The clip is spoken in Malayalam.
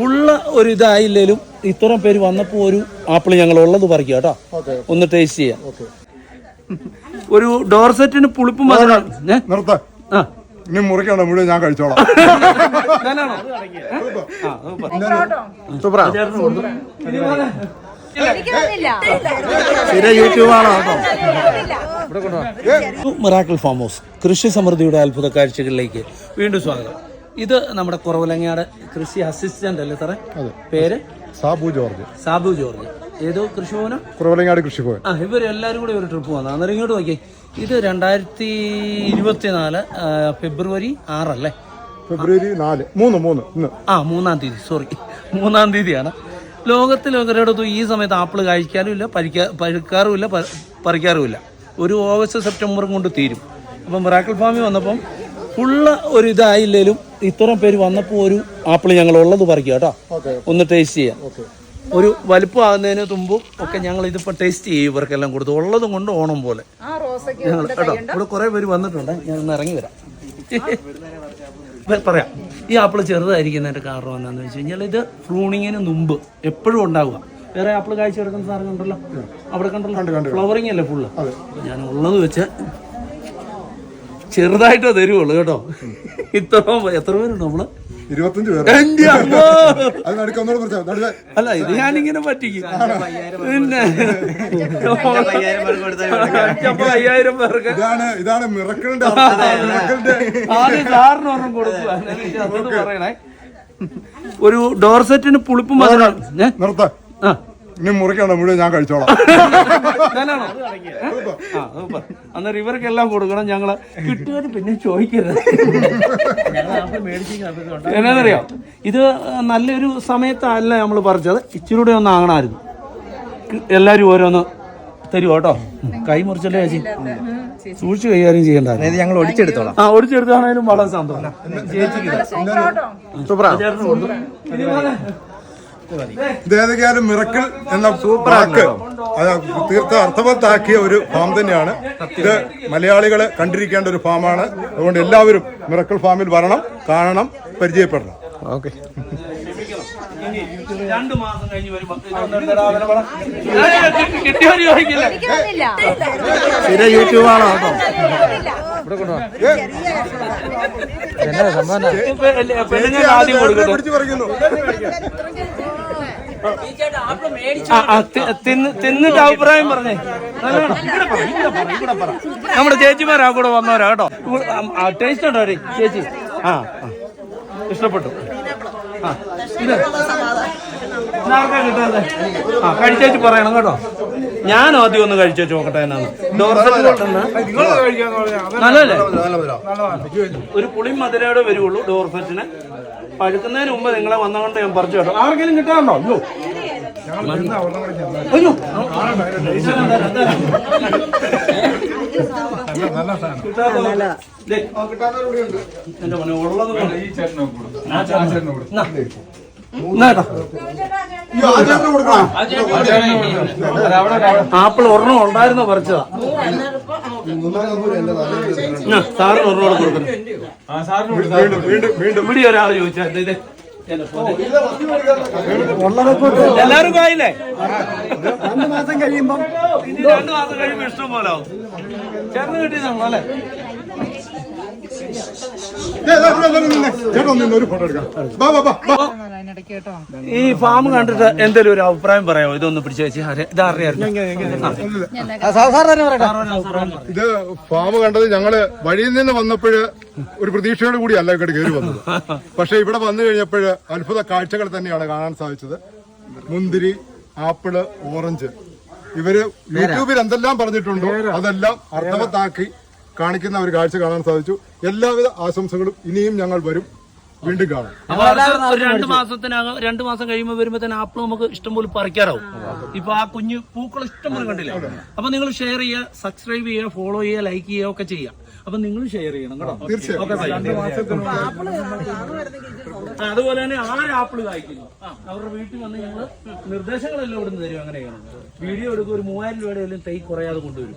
ഉള്ള ഒരു ഇതായില്ലേലും ഇത്രയും പേര് വന്നപ്പോൾ ഒരു ആപ്പിൾ ഞങ്ങൾ ഉള്ളത് പറിക്കുക കേട്ടോ. ഒന്ന് ടേസ്റ്റ് ചെയ്യാം. ഒരു ഡോർസെറ്റിന് പുളിപ്പും പുളിപ്പ്? നിർത്ത. ആ. ഇനി മുറിക്കണ്ട മുഴുവൻ ഞാൻ കഴിച്ചോളാം. മിറാക്കിൾ ഫാം ഹൗസ് കൃഷി സമൃദ്ധിയുടെ അത്ഭുത കാഴ്ചകളിലേക്ക് വീണ്ടും സ്വാഗതം. ഇത് നമ്മുടെ കുറവലങ്ങാട് കൃഷി അസിസ്റ്റന്റ് അല്ലേ സാറേ? പേര്? സാബു ജോർജ്. സാബു ജോർജ്. ഏതോ കൃഷിഭവനം കുറവലങ്ങാടി കൃഷിഭവൻ ആ ഇവർ എല്ലാവരും കൂടി ഒരു ട്രിപ്പ് വന്നു അന്നേരം ഇങ്ങോട്ട് നോക്കിയേ. ഇത് രണ്ടായിരത്തി ഇരുപത്തിനാല് ഫെബ്രുവരി ആറല്ലേ? ഫെബ്രുവരി നാല്. മൂന്ന് മൂന്ന് ഇന്ന്. ആ മൂന്നാം തീയതി. സോറി മൂന്നാം തീയതിയാണ്. ലോകത്തിൽ ഒരിടത്തും ഈ സമയത്ത് ആപ്പിൾ കഴിക്കാറുമില്ല പരിക്കാ പഴുക്കാറുമില്ല പറിക്കാറുമില്ല. ഒരു ഓഗസ്റ്റ് സെപ്റ്റംബറും കൊണ്ട് തീരും. അപ്പം മിറാക്കിൾ ഫാമിൽ വന്നപ്പം ഫുള്ള് ഒരു ഇതായില്ലേലും ഇത്രയും പേര് വന്നപ്പോൾ ഒരു ആപ്പിൾ ഞങ്ങൾ ഉള്ളത് പറിക്കുക കേട്ടോ. ഒന്ന് ടേസ്റ്റ് ചെയ്യാം. ഒരു വലുപ്പമാകുന്നതിന് തുമ്പും ഒക്കെ ഞങ്ങൾ ഇതിപ്പോൾ ടേസ്റ്റ് ചെയ്യും ഇവർക്കെല്ലാം കൊടുത്തു. ഉള്ളതും കൊണ്ട് ഓണം പോലെ. ഞങ്ങൾ കേട്ടോ ഇവിടെ കുറേ പേര് വന്നിട്ടുണ്ട്. ഞാൻ ഒന്ന് ഇറങ്ങി വരാം. ഇപ്പൊ പറയാം. ഈ ആപ്പിൾ ചെറുതായിരിക്കുന്നതിന്റെ കാരണം എന്താണെന്ന് വെച്ച് കഴിഞ്ഞാൽ ഇത് ഫ്രൂണിങ്ങിന് മുമ്പ് എപ്പോഴും ഉണ്ടാവുക. വേറെ ആപ്പിൾ കാഴ്ച എടുക്കുന്ന സാധനം കണ്ടല്ലോ? അവിടെ കണ്ടല്ലോ? ഫ്ലവറിങ് അല്ലേ ഫുള്ള് ഞാൻ ഉള്ളത് വെച്ച് ചെറുതായിട്ടേ തരുവുള്ളൂ കേട്ടോ. ഇത്ര എത്ര പേരുണ്ട് നമ്മൾ? ഇരുപത്തഞ്ച് പേര്. അല്ല ഇത് ഞാനിങ്ങനെ പറ്റിക്കും. പിന്നെ അയ്യായിരം പേർക്ക്. ഇതാണ് ഇതാണ് ആദ്യം സാറിന് ഒന്നും കൊടുക്കുക. പറയണേ. ഒരു ഡോർസെറ്റിന് പുളിപ്പും മധുരം? നിർത്ത. ആ. ഇനി മുറിക്കണ്ട മുഴുവൻ ഞാൻ കഴിച്ചോളാം. ഞാനാണോ? ആ സൂപ്പർ അന്നേരം ഇവർക്കെല്ലാം കൊടുക്കണം ഞങ്ങൾ കിട്ടുകാർ പിന്നെ ചോദിക്കരുത്. എന്നാന്നറിയാം? ഇത് നല്ലൊരു സമയത്തല്ല നമ്മൾ പറിച്ചത്. ഇച്ചിരി കൂടെ ഒന്ന് ആകണമായിരുന്നു. എല്ലാരും ഓരോന്ന് തരുമോ കേട്ടോ? കൈ മുറിച്ചല്ലേ ചേച്ചി? സൂക്ഷിച്ച് കൈകാര്യം ചെയ്യണ്ടായിരുന്നു ഞങ്ങൾ ഒടിച്ചെടുത്തോളാം ആ ഒടിച്ചെടുത്താണേലും വളരെ സന്തോഷം. ചേച്ചിക്ക് സൂപ്പറാ. ഇത് ഏതൊക്കെയാലും മിറക്കിൾ എന്ന ആക്ക് അത് തീർത്ത അർത്ഥവത്താക്കിയ ഒരു ഫാം തന്നെയാണ് ഇത് മലയാളികൾ കണ്ടിരിക്കേണ്ട ഒരു ഫാമാണ് അതുകൊണ്ട് എല്ലാവരും മിറക്കിൾ ഫാമിൽ വരണം കാണണം പരിചയപ്പെടണം ഓക്കെ രണ്ട് മാസം കഴിഞ്ഞ് വരുമ്പോ യൂട്യൂബാണോ തിന്ന് തിന്നിട്ട് അഭിപ്രായം പറഞ്ഞേ. നല്ലതാണോ? ഇവിടെ പറ, ഇവിടെ പറ, ഇവിടെ പറ. നമ്മുടെ ചേച്ചിമാരാ കൂടെ വന്നവരാ കേട്ടോ. ടേസ്റ്റ് ഉണ്ടോ ചേച്ചി. ആ ആ. ഇഷ്ടപ്പെട്ടു. ആ. ഇത്. കിട്ടാതെ ആ കഴിച്ചേച്ച് പറയണം കേട്ടോ. ഞാൻ ആദ്യം ഒന്ന് കഴിച്ചേച്ച് നോക്കട്ടെ എന്നാണ്. ഡോർസെറ്റ് നല്ലല്ലേ ഒരു പുളി മധുരയോടെ വരുള്ളൂ ഡോർസെറ്റിന് പഴുക്കുന്നതിന് മുമ്പ് നിങ്ങളെ വന്നുകൊണ്ട് ഞാൻ പറിച്ചു കേട്ടോ. ആർക്കെങ്കിലും കിട്ടാറുണ്ടോ? അയ്യോ. അയ്യോ. എന്റെ മോനെ ഉള്ളത് കൊണ്ട് എന്നാ. എന്നാ കേട്ടോ. ആപ്പിൾ ഒരെണ്ണം ഉണ്ടായിരുന്നോ പറിച്ചതാ. സാറിന് ഒരെണ്ണം കൂടെ കൊടുക്കണം. വീണ്ടും വീണ്ടും വീണ്ടും. ഇവിടെ ഒരാൾ ചോദിച്ചാ ഇത്. എല്ലാവരും കായില്ലേ രണ്ടു മാസം കഴിയുമ്പോ രണ്ടു മാസം കഴിയുമ്പോ ഇഷ്ടം പോലെ ചേർന്ന് കിട്ടിയതാണോ അല്ലേ? ഒരു ഫോട്ടോ എടുക്കാം. ഈ ഫാം കണ്ടിട്ട് എന്തെങ്കിലും ഒരു അഭിപ്രായം പറയാമോ? ഇതൊന്ന് പിടിച്ചു വെച്ച് ഇത് ഫാം കണ്ടത് ഞങ്ങൾ വഴിയിൽ നിന്ന് വന്നപ്പോഴ് ഒരു പ്രതീക്ഷയോട് കൂടി അല്ല ഇങ്ങോട്ട് കയറി വന്നത്. പക്ഷെ ഇവിടെ വന്നു കഴിഞ്ഞപ്പോഴ് അത്ഭുത കാഴ്ചകൾ തന്നെയാണ് കാണാൻ സാധിച്ചത്. മുന്തിരി ആപ്പിൾ ഓറഞ്ച്. ഇവർ യൂട്യൂബിൽ എന്തെല്ലാം പറഞ്ഞിട്ടുണ്ടോ അതെല്ലാം അർത്ഥവത്താക്കി കാണിക്കുന്ന ഒരു കാഴ്ച കാണാൻ സാധിച്ചു. എല്ലാവിധ ആശംസകളും ഇനിയും ഞങ്ങൾ വരും. വീണ്ടും കാണാം. രണ്ടു രണ്ട് മാസത്തിനകം രണ്ട് മാസം കഴിയുമ്പോൾ വരുമ്പോ തന്നെ ആപ്പിൾ നമുക്ക് ഇഷ്ടംപോലെ പറിക്കാറാവും. ഇപ്പൊ ആ കുഞ്ഞു പൂക്കൾ ഇഷ്ടംപോലെ കണ്ടില്ല? അപ്പൊ നിങ്ങൾ ഷെയർ ചെയ്യുക സബ്സ്ക്രൈബ് ചെയ്യുക ഫോളോ ചെയ്യുക ലൈക്ക് ചെയ്യുക ഒക്കെ ചെയ്യാം അപ്പൊ നിങ്ങൾ ഷെയർ ചെയ്യണം കേട്ടോ. തീർച്ചയായും. അതുപോലെ തന്നെ ആര് ആപ്പിൾ കായ്ക്കുന്നു? അവരുടെ വീട്ടിൽ വന്ന് ഞങ്ങൾ നിർദ്ദേശങ്ങളെല്ലാം ഇവിടുന്ന് തരും അങ്ങനെയാണ്. വീഡിയോ എടുക്കും ഒരു മൂവായിരം രൂപയുടെ തൈ കുറയാതെ കൊണ്ടുവരും.